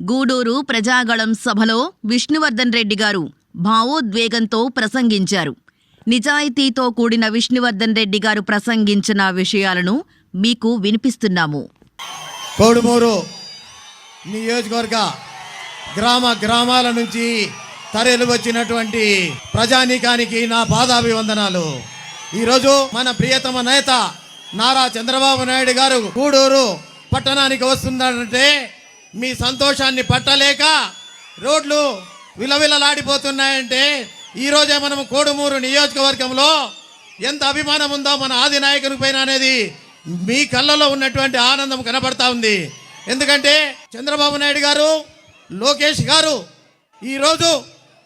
గూడూరు ప్రజాగళం సభలో విష్ణువర్ధన్ రెడ్డి గారు భావోద్వేగంతో ప్రసంగించారు. నిజాయితీతో కూడిన విష్ణువర్ధన్ రెడ్డి గారు ప్రసంగించిన విషయాలను మీకు వినిపిస్తున్నాము. కోడుమూరు నియోజకవర్గ గ్రామ గ్రామాల నుంచి తరలి వచ్చినటువంటి ప్రజానీకానికి నా పాదాభివందనాలు. ఈరోజు మన ప్రియతమ నేత నారా చంద్రబాబు నాయుడు గారు గూడూరు పట్టణానికి వస్తుందంటే మీ సంతోషాన్ని పట్టలేక రోడ్లు విలవిలలాడిపోతున్నాయంటే ఈరోజే మనం కోడుమూరు నియోజకవర్గంలో ఎంత అభిమానం ఉందో మన ఆది నాయకుని పైన అనేది మీ కళ్ళలో ఉన్నటువంటి ఆనందం కనబడతా ఉంది. ఎందుకంటే చంద్రబాబు నాయుడు గారు లోకేష్ గారు ఈరోజు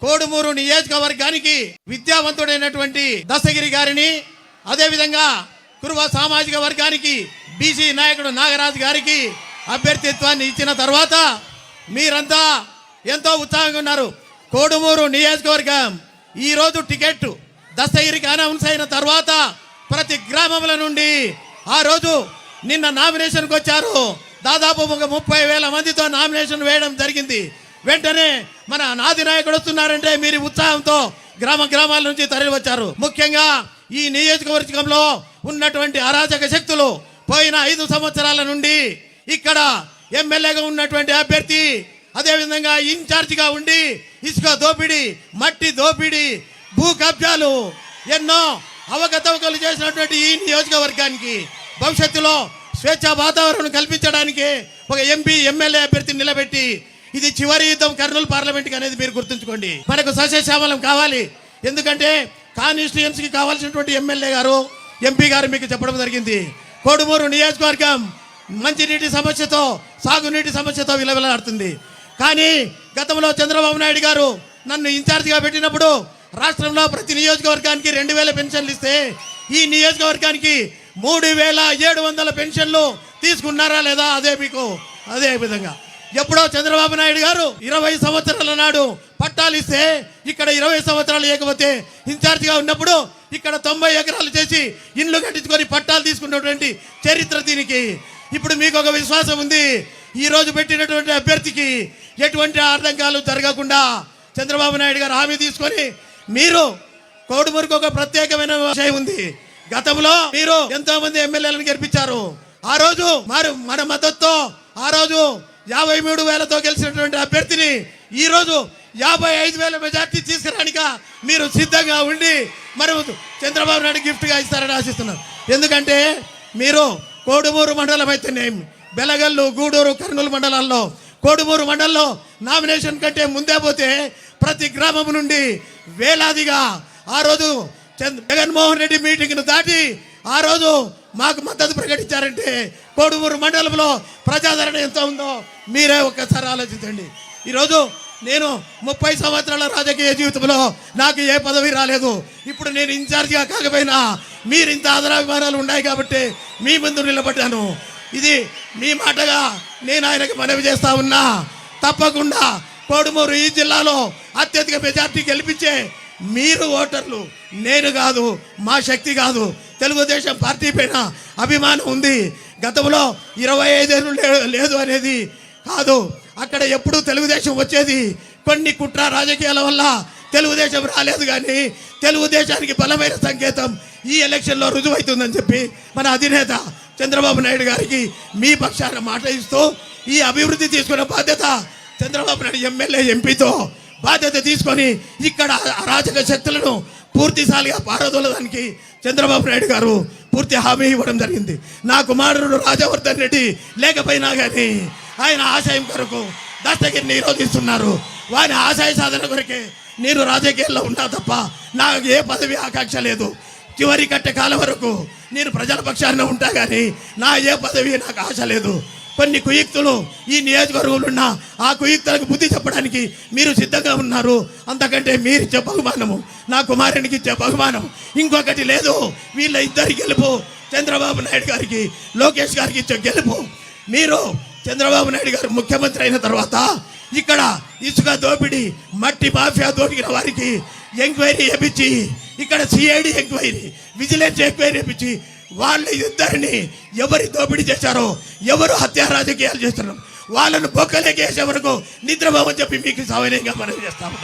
కోడుమూరు నియోజకవర్గానికి విద్యావంతుడైనటువంటి దశగిరి గారిని అదేవిధంగా కురువ సామాజిక వర్గానికి బీసీ నాయకుడు నాగరాజు గారికి అభ్యర్థిత్వాన్ని ఇచ్చిన తర్వాత మీరంతా ఎంతో ఉత్సాహంగా ఉన్నారు. కోడుమూరు నియోజకవర్గం ఈరోజు టికెట్ దస్తగిరికి అనౌన్స్ అయిన తర్వాత ప్రతి గ్రామముల నుండి ఆ రోజు నిన్న నామినేషన్కి వచ్చారు. దాదాపు ఒక ముప్పై వేల మందితో నామినేషన్ వేయడం జరిగింది. వెంటనే మన నాది నాయకుడు వస్తున్నారంటే మీరు ఉత్సాహంతో గ్రామ గ్రామాల నుంచి తరలి వచ్చారు ముఖ్యంగా ఈ నియోజకవర్గంలో ఉన్నటువంటి అరాచక శక్తులు పోయిన ఐదు సంవత్సరాల నుండి ఇక్కడ ఎమ్మెల్యేగా ఉన్నటువంటి అభ్యర్థి అదేవిధంగా ఇన్ఛార్జిగా ఉండి ఇసుక దోపిడీ మట్టి దోపిడీ భూ కబ్జాలు ఎన్నో అవకతవకలు చేసినటువంటి ఈ నియోజకవర్గానికి భవిష్యత్తులో స్వేచ్ఛ వాతావరణం కల్పించడానికి ఒక ఎంపీ ఎమ్మెల్యే అభ్యర్థిని నిలబెట్టి ఇది చివరి యుద్ధం కర్నూలు పార్లమెంట్కి అనేది మీరు గుర్తుంచుకోండి. మనకు సస్యశ్యామలం కావాలి. ఎందుకంటే కాన్స్టిట్యుయెన్సీకి కావాల్సినటువంటి ఎమ్మెల్యే గారు ఎంపీ గారు మీకు చెప్పడం జరిగింది. కోడుమూరు నియోజకవర్గం మంచినీటి సమస్యతో సాగునీటి సమస్యతో విలవిలాడుతుంది కానీ గతంలో చంద్రబాబు నాయుడు గారు నన్ను ఇన్ఛార్జిగా పెట్టినప్పుడు రాష్ట్రంలో ప్రతి నియోజకవర్గానికి రెండు వేల పెన్షన్లు ఇస్తే ఈ నియోజకవర్గానికి మూడు వేల ఏడు వందల పెన్షన్లు తీసుకున్నారా లేదా అదే మీకు అదే విధంగా. ఎప్పుడో చంద్రబాబు నాయుడు గారు ఇరవై సంవత్సరాల నాడు పట్టాలు ఇస్తే ఇక్కడ ఇరవై సంవత్సరాలు లేకపోతే ఇన్ఛార్జిగా ఉన్నప్పుడు ఇక్కడ తొంభై ఎకరాలు చేసి ఇండ్లు కట్టించుకొని పట్టాలు తీసుకున్నటువంటి చరిత్ర దీనికి. ఇప్పుడు మీకు ఒక విశ్వాసం ఉంది. ఈరోజు పెట్టినటువంటి అభ్యర్థికి ఎటువంటి ఆటంకాలు జరగకుండా చంద్రబాబు నాయుడు గారు హామీ తీసుకొని మీరు కోడుమూరుకు ఒక ప్రత్యేకమైన విషయం ఉంది. గతంలో మీరు ఎంతో మంది ఎమ్మెల్యేలను గెలిపించారు. ఆ రోజు మరి మన మద్దతుతో ఆ రోజు యాభై మూడు వేలతో గెలిచినటువంటి అభ్యర్థిని ఈ రోజు యాభై ఐదు వేల మెజార్టీ తీసుకురానిక మీరు సిద్ధంగా ఉండి మరి చంద్రబాబు నాయుడు గిఫ్ట్గా ఇస్తారని ఆశిస్తున్నాను. ఎందుకంటే మీరు కోడుమూరు మండలం అయితేనేమి బెలగల్లు గూడూరు కర్నూలు మండలాల్లో. కోడుమూరు మండలంలో నామినేషన్ కంటే ముందే పోతే ప్రతి గ్రామం నుండి వేలాదిగా ఆ రోజు జగన్మోహన్ రెడ్డి మీటింగ్ను దాటి ఆ రోజు మాకు మద్దతు ప్రకటించారంటే కోడుమూరు మండలంలో ప్రజాదరణ ఎంత ఉందో మీరే ఒక్కసారి ఆలోచించండి. ఈరోజు నేను ముప్పై సంవత్సరాల రాజకీయ జీవితంలో నాకు ఏ పదవి రాలేదు. ఇప్పుడు నేను ఇన్ఛార్జిగా కాకపోయినా మీరు ఇంత ఆదరాభిమానాలు ఉన్నాయి కాబట్టి మీ ముందు నిలబడ్డాను. ఇది మీ మాటగా నేను ఆయనకి మనవి చేస్తా ఉన్నా. తప్పకుండా కోడుమూరు ఈ జిల్లాలో అత్యధిక మెజార్టీ గెలిపించే మీరు ఓటర్లు నేను కాదు మా శక్తి కాదు. తెలుగుదేశం పార్టీ పైన అభిమానం ఉంది. గతంలో ఇరవై ఐదేళ్ళు లే- లేదు అనేది కాదు. అక్కడ ఎప్పుడూ తెలుగుదేశం వచ్చేది కొన్ని కుట్ర రాజకీయాల వల్ల తెలుగుదేశం రాలేదు కానీ తెలుగుదేశానికి బలమైన సంకేతం ఈ ఎలక్షన్లో రుజువైతుందని చెప్పి మన అధినేత చంద్రబాబు నాయుడు గారికి మీ పక్షాన మాట ఇస్తూ ఈ అభివృద్ధి తీసుకున్న బాధ్యత చంద్రబాబు నాయుడు ఎమ్మెల్యే ఎంపీతో బాధ్యత తీసుకొని ఇక్కడ అరాచక శక్తులను పూర్తిసారిగా పారదోలడానికి చంద్రబాబు నాయుడు గారు పూర్తి హామీ ఇవ్వడం జరిగింది. నా కుమారుడు రాజవర్ధన్ రెడ్డి లేకపోయినా కానీ ఆయన ఆశయం కొరకు దర్శగిరిని నిరోధిస్తున్నారు. వారి ఆశయ సాధన కొరకే నేను రాజకీయాల్లో ఉన్నా తప్ప నాకు ఏ పదవి ఆకాంక్ష లేదు. చివరి కట్టే కాలం వరకు నేను ప్రజల పక్షాన ఉంటా కానీ నా ఏ పదవి నాకు ఆశ లేదు. కొన్ని కుయుక్తులు ఈ నియోజకవర్గంలో ఉన్న ఆ కుయుక్తులకు బుద్ధి చెప్పడానికి మీరు సిద్ధంగా ఉన్నారు. అంతకంటే మీరు ఇచ్చే బహుమానము నా కుమారునికి ఇచ్చే బహుమానం ఇంకొకటి లేదు. వీళ్ళ ఇద్దరి గెలుపు చంద్రబాబు నాయుడు గారికి లోకేష్ గారికి ఇచ్చే గెలుపు. మీరు చంద్రబాబు నాయుడు గారు ముఖ్యమంత్రి అయిన తర్వాత ఇక్కడ ఇసుక దోపిడీ మట్టి మాఫియా దోపిన వారికి ఎంక్వైరీ చేపించి ఇక్కడ సిఐడి ఎంక్వైరీ విజిలెన్స్ ఎంక్వైరీ చేపించి వాళ్ళ ఇద్దరిని ఎవరి దోపిడీ చేశారో ఎవరు హత్య రాజకీయాలు చేస్తున్నారు వాళ్ళను బొక్కలేకేసే వరకు నిద్రపోమని చెప్పి మీకు సవనీయంగా మనం చేస్తాము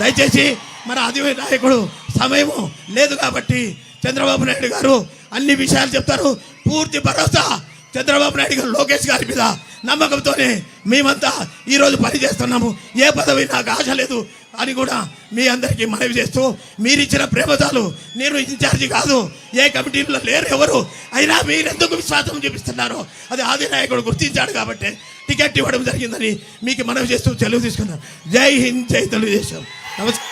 దయచేసి మన అధివే నాయకుడు సమయము లేదు కాబట్టి చంద్రబాబు నాయుడు గారు అన్ని విషయాలు చెప్తారు. పూర్తి భరోసా చంద్రబాబు నాయుడు గారు లోకేష్ గారి మీద నమ్మకంతోనే మేమంతా ఈరోజు పని చేస్తున్నాము. ఏ పదవి నాకు ఆశ లేదు అని కూడా మీ అందరికీ మనవి చేస్తూ మీరిచ్చిన ప్రేమతాలు నేను ఇన్ఛార్జి కాదు ఏ కమిటీలో లేరు ఎవరు అయినా మీరెందుకు విశ్వాసం చూపిస్తున్నారో అది ఆదినాయకుడు గుర్తించాడు కాబట్టి టికెట్ ఇవ్వడం జరిగిందని మీకు మనవి చేస్తూ తెలుగు తీసుకున్నాను జై హింద్ జై తెలుగుదేశం. నమస్కారం.